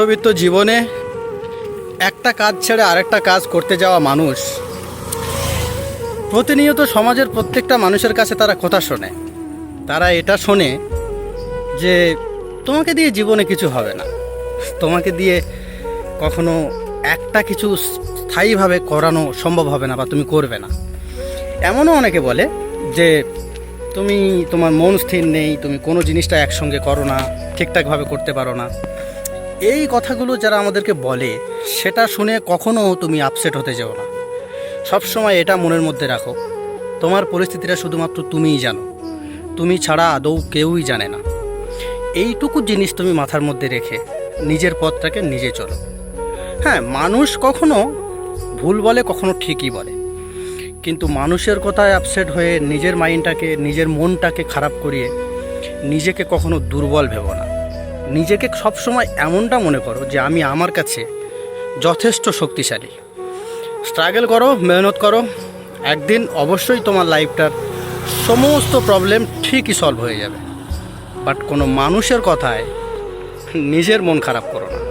মধ্যবিত্ত জীবনে একটা কাজ ছেড়ে আরেকটা কাজ করতে যাওয়া মানুষ, প্রতিনিয়ত সমাজের প্রত্যেকটা মানুষের কাছে তারা কথা শোনে। তারা এটা শোনে যে, তোমাকে দিয়ে জীবনে কিছু হবে না। তোমাকে দিয়ে কখনো একটা কিছু স্থায়ীভাবে করানো সম্ভব হবে না বা তুমি করবে না। এমনও অনেকে বলে যে, তুমি, তোমার মন স্থির নেই, তুমি কোনো জিনিসটা একসঙ্গে করো না, ঠিকঠাকভাবে করতে পারো না। এই কথাগুলো যারা আমাদেরকে বলে, সেটা শুনে কখনো তুমি আপসেট হতে যেও না। সবসময় এটা মনের মধ্যে রাখো। তোমার পরিস্থিতিটা শুধুমাত্র তুমিই জানো। তুমি ছাড়া আদৌ কেউই জানে না। এইটুকু জিনিস তুমি মাথার মধ্যে রেখে নিজের পথটাকে নিজে চলো। হ্যাঁ মানুষ কখনো ভুল বলে, কখনো ঠিকই বলে। কিন্তু মানুষের কথায় আপসেট হয়ে নিজের মাইন্ডটাকে নিজের মনটাকে খারাপ করিয়ে নিজেকে কখনো দুর্বল ভেবো না। নিজেকে সবসময় এমনটা মনে করো যে আমি আমার কাছে যথেষ্ট শক্তিশালী। স্ট্রাগল করো, মেহনত করো, একদিন অবশ্যই তোমার লাইফটার সমস্ত প্রবলেম ঠিকই সলভ হয়ে যাবে। বাট কোনো মানুষের কথায় নিজের মন খারাপ করো না।